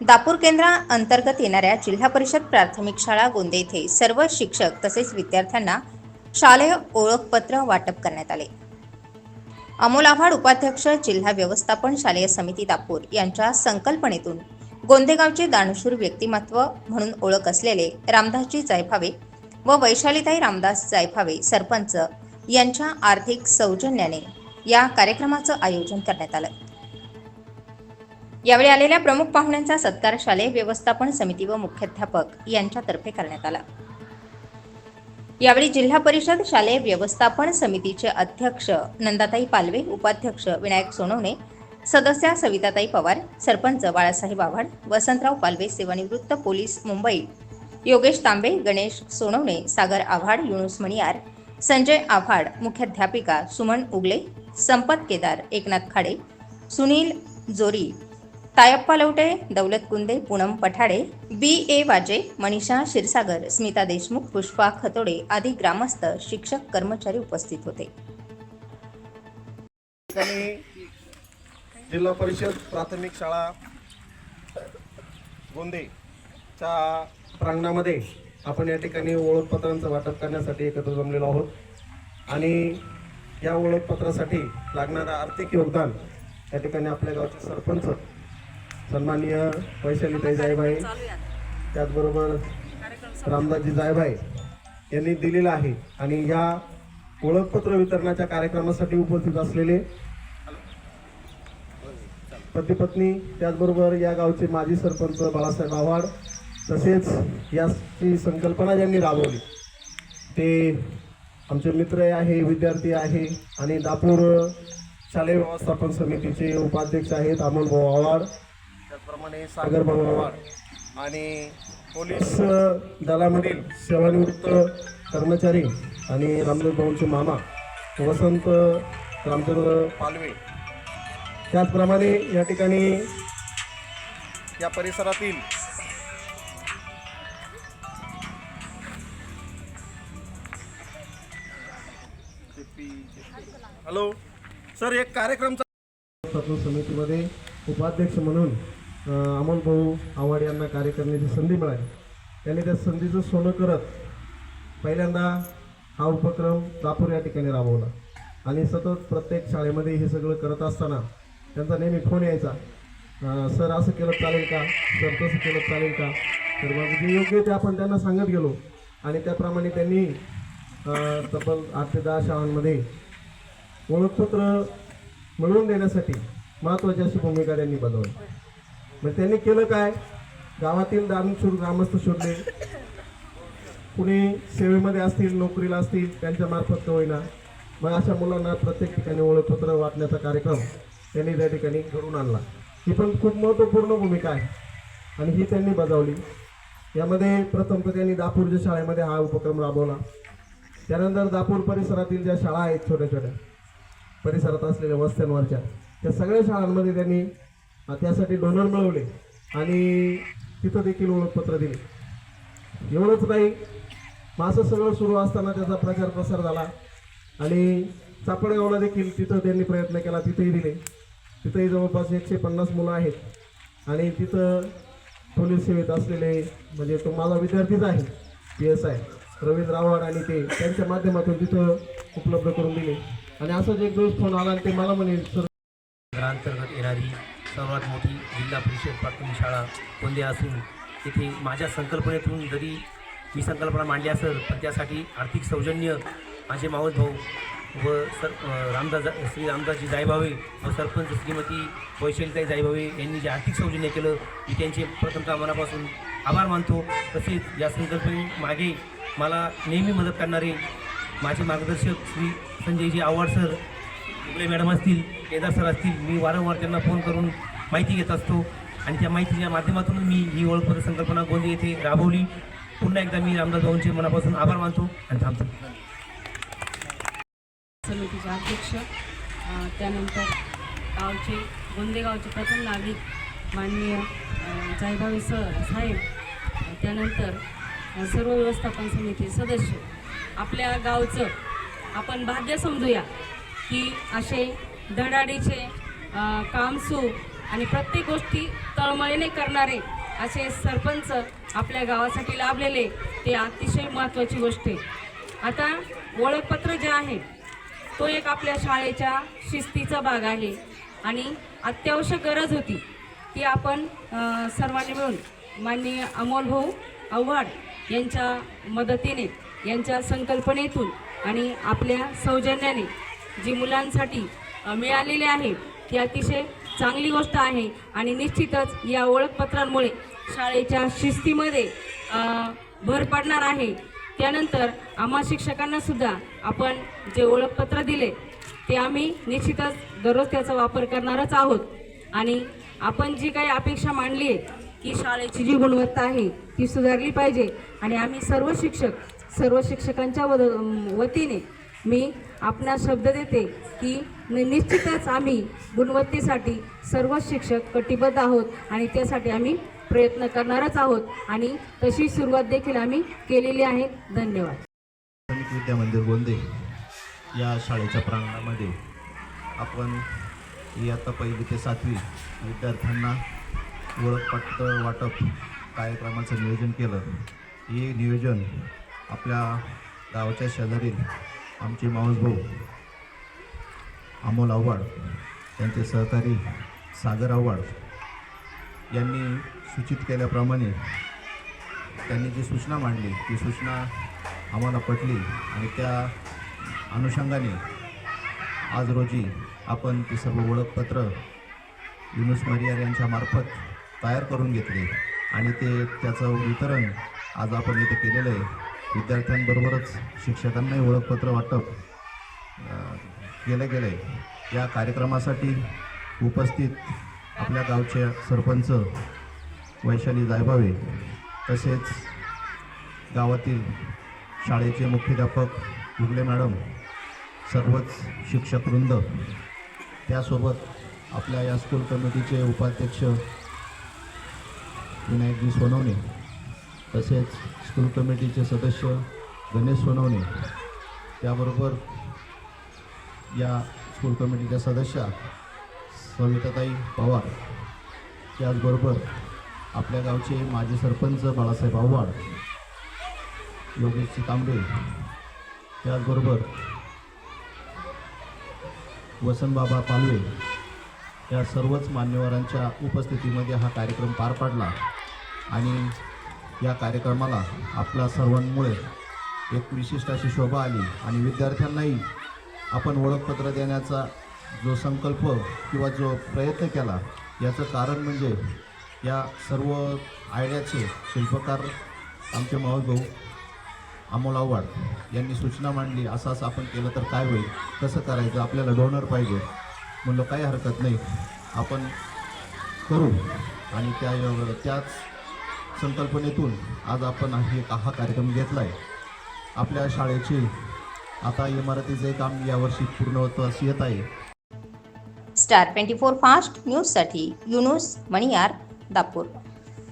दापूर केंद्रा अंतर्गत येणाऱ्या जिल्हा परिषद प्राथमिक शाळा गोंदे येथे सर्व शिक्षक तसेच विद्यार्थ्यांना शालेय ओळखपत्र वाटप करण्यात आले. अमोल आव्हाड उपाध्यक्ष जिल्हा व्यवस्थापन शालेय समिती दापूर यांच्या संकल्पनेतून गोंदेगावचे दानशूर व्यक्तिमत्व म्हणून ओळख असलेले रामदासजी जायभावे व वैशालीताई रामदास जायभावे सरपंच यांच्या आर्थिक सौजन्याने या कार्यक्रमाचं आयोजन करण्यात आलं. यावेळी आलेल्या प्रमुख पाहुण्यांचा सत्कार शालेय व्यवस्थापन समिती व मुख्याध्यापक यांच्यातर्फे करण्यात आला. यावेळी जिल्हा परिषद शालेय व्यवस्थापन समितीचे अध्यक्ष नंदाताई पालवे उपाध्यक्ष विनायक सोनवणे सदस्या सविताताई पवार सरपंच बाळासाहेब आव्हाड वसंतराव पालवे सेवानिवृत्त पोलीस मुंबई योगेश तांबे गणेश सोनवणे सागर आव्हाड युनुस मणियार संजय आव्हाड मुख्याध्यापिका सुमन उगले संपत केदार एकनाथ खाडे सुनील जोरी तायप्पा लवटे दौलत कुंदे पूनम पठाडे बी ए वाजे मनीषा क्षीरसागर स्मिता देशमुख पुष्पा खतोडे आदी ग्रामस्थ शिक्षक कर्मचारी उपस्थित होते. ठिकाणी जिल्हा परिषद प्राथमिक शाळा गोंदेच्या प्रांगणामध्ये आपण या ठिकाणी ओळखपत्रांचं वाटप करण्यासाठी एकत्र जमलेलो आहोत. आणि या ओळखपत्रासाठी लागणारं आर्थिक योगदान या ठिकाणी आपल्या गावचे सरपंच सन्माननीय वैशालीताई जायभाई त्याचबरोबर रामदासजी जायभाई यांनी दिलेलं आहे. आणि या ओळखपत्र वितरणाच्या कार्यक्रमासाठी उपस्थित असलेले पतीपत्नी त्याचबरोबर या गावचे माजी सरपंच बाळासाहेब आव्हाड तसेच याची संकल्पना ज्यांनी राबवली ते आमचे मित्र आहे विद्यार्थी आहे आणि दापूर शालेय व्यवस्थापन समितीचे उपाध्यक्ष आहेत अमोलभाऊ आव्हाड. त्याचप्रमाणे सागर भाऊ आणि पोलीस दलामधील सेवानिवृत्त कर्मचारी आणि रामदेव भाऊंचे मामा वसंत रामचंद्र पालवे. त्याचप्रमाणे या ठिकाणी या परिसरातील हॅलो सर एक कार्यक्रम समितीमध्ये उपाध्यक्ष म्हणून अमोल भाऊ आव्हाड यांना कार्य करण्याची संधी मिळाली. त्यांनी त्या संधीचं सोनं करत पहिल्यांदा हा उपक्रम दापूर या ठिकाणी राबवला. आणि सतत प्रत्येक शाळेमध्ये हे सगळं करत असताना त्यांचा नेहमी फोन यायचा सर असं केलं चालेल का? सर तसं केलं चालेल का? तर मग जे योग्य ते आपण त्यांना सांगत गेलो. आणि त्याप्रमाणे त्यांनी तब्बल आठ ते दहा शाळांमध्ये ओळखपत्र मिळवून देण्यासाठी महत्त्वाची अशी भूमिका त्यांनी बजावली. मग त्यांनी केलं काय? गावातील दानशूर ग्रामस्थ शोधले. कुणी सेवेमध्ये असतील नोकरीला असतील त्यांच्या मार्फत का होईना. मग अशा मुलांना प्रत्येक ठिकाणी ओळखपत्र वाटण्याचा कार्यक्रम त्यांनी त्या ठिकाणी घडून आणला. ही पण खूप महत्त्वपूर्ण भूमिका आहे. आणि ही त्यांनी बजावली. यामध्ये प्रथम तर त्यांनी दापूरच्या शाळेमध्ये हा उपक्रम राबवला. त्यानंतर दापूर परिसरातील ज्या शाळा आहेत छोट्या छोट्या परिसरात असलेल्या वस्त्यांवरच्या त्या सगळ्या शाळांमध्ये त्यांनी त्यासाठी डोनर मिळवले. आणि तिथं देखील ओळखपत्र दिले. एवढंच नाही माझं सगळं सुरू असताना त्याचा प्रचार प्रसार झाला. आणि चापडगावला देखील तिथं त्यांनी प्रयत्न केला तिथेही दिले. तिथंही जवळपास एकशे पन्नास मुलं आहेत. आणि तिथं पोलीस सेवेत असलेले म्हणजे तो माझा विद्यार्थीच आहे P S I Ravindra Awhad आणि ते त्यांच्या माध्यमातून तिथं उपलब्ध करून दिले. आणि असंच एक दिवस फोन आला आणि ते मला म्हणे सर घरांतर्गत येणारी सर्वात मोठी जिल्हा परिषद प्राथमिक शाळा गोंदिया असून तिथे माझ्या संकल्पनेतून जरी मी संकल्पना मांडली असेल पण त्यासाठी आर्थिक सौजन्य माझे मावस भाऊ व सर रामदास जा- श्री रामदासजी जायभावे व सरपंच श्रीमती वैशालीताई जायभावे यांनी जे आर्थिक सौजन्य केलं मी त्यांचे प्रथमतः मनापासून आभार मानतो. तसेच या संकल्पने मागे मला नेहमी मदत करणारे माझे मार्गदर्शक श्री संजयजी आव्हाड सर उगले मॅडम असतील केदार सर असतील मी वारंवार त्यांना फोन करून माहिती घेत असतो. आणि त्या माहितीच्या माध्यमातून मी ही ओळखपत्र संकल्पना गोंदे येथे राबवली. पुन्हा एकदा मी रामदास भाऊंचे मनापासून आभार मानतो आणि थांबतो. समितीचे अध्यक्ष त्यानंतर गावचे गोंदेगावचे प्रथम नागरिक माननीय जयभावी सर साहेब त्यानंतर सर्व व्यवस्थापन समिती सदस्य आपल्या गावचं आपण भाग्य समजूया. की असे धडाडीचे कामसू आणि प्रत्येक गोष्टी तळमळीने करणारे असे सरपंच आपल्या गावासाठी लाभलेले ते अतिशय महत्त्वाची गोष्ट आहे. आता ओळखपत्र जे आहे तो एक आपल्या शाळेच्या शिस्तीचा भाग आहे आणि अत्यावश्यक गरज होती ती आपण सर्वांनी मिळून माननीय अमोल भाऊ आव्हाड यांच्या मदतीने यांच्या संकल्पनेतून आणि आपल्या सौजन्याने जी मुलांसाठी मिळालेली आहे ती अतिशय चांगली गोष्ट आहे. आणि निश्चितच या ओळखपत्रांमुळे शाळेच्या शिस्तीमध्ये भर पडणार आहे. त्यानंतर आम्हा शिक्षकांना सुद्धा आपण जे ओळखपत्र दिले ते आम्ही निश्चितच दररोज त्याचा वापर करणारच आहोत. आणि आपण जी काही अपेक्षा मांडली आहे की शाळेची जी गुणवत्ता आहे ती सुधारली पाहिजे. आणि आम्ही सर्व शिक्षक सर्व शिक्षकांच्या वद वतीने मी आपणास शब्द देते की निश्चितच आम्ही गुणवत्तेसाठी सर्व शिक्षक कटिबद्ध आहोत आणि त्यासाठी आम्ही प्रयत्न करणारच आहोत. आणि तशी सुरुवात देखील आम्ही केलेली आहे. धन्यवाद. प्राथमिक विद्या मंदिर गोंदे या शाळेच्या प्रांगणामध्ये आपण इयत्ता पहिली ते सातवी विद्यार्थ्यांना ओळखपत्र वाटप कार्यक्रमाचं नियोजन केलं. हे नियोजन आपल्या गावाच्या शेजारील आमचे मावसभाऊ अमोल आव्हाड त्यांचे सहकारी सागर आव्हाड यांनी सूचित केल्याप्रमाणे त्यांनी जी सूचना मांडली ती सूचना आम्हाला पटली आणि त्या अनुषंगाने आज रोजी आपण ती सर्व ओळखपत्र युनुस मरियार यांच्या मार्फत तयार करून घेतले आणि ते त्याचं वितरण आज आपण इथे केलेलं आहे. विद्यार्थ्यांबरोबरच शिक्षकांनाही ओळखपत्र वाटप केलं गेलं. आहे या कार्यक्रमासाठी उपस्थित आपल्या गावचे सरपंच वैशाली जायभावे तसेच गावातील शाळेचे मुख्याध्यापक मुगले मॅडम सर्वच शिक्षकवृंद त्यासोबत आपल्या या स्कूल कमिटीचे उपाध्यक्ष विनायकजी सोनवणे तसेच स्कूल कमिटीचे सदस्य गणेश सोनवणे त्याबरोबर या स्कूल कमिटीच्या सदस्या सविताताई पवार त्याचबरोबर आपल्या गावचे माजी सरपंच बाळासाहेब आव्हाड योगेशजी तांबे त्याचबरोबर वसंतबाबा पालवे या सर्वच मान्यवरांच्या उपस्थितीमध्ये हा कार्यक्रम पार पाडला आणि या कार्यक्रमाला आपल्या सर्वांमुळे एक विशिष्ट अशी शोभा आली आणि विद्यार्थ्यांनाही आपण ओळखपत्र देण्याचा जो संकल्प किंवा जो प्रयत्न केला याचं कारण म्हणजे या सर्व आयडियाचे शिल्पकार आमचे भाऊ अमोल आव्हाड यांनी सूचना मांडली असं असं आपण केलं तर काय होईल कसं करायचं आपल्याला डोनर पाहिजे. म्हणलं काही हरकत नाही आपण करू. आणि त्या त्याच संकल्पनेतून आज आपण हे हा कार्यक्रम घेतला आहे आपल्या शाळेची आता इमारतीचे काम यावर्षी पूर्ण होतं असं येत आहे. स्टार ट्वेंटी फोर फास्ट न्यूजसाठी युनुस मणियार दापूर.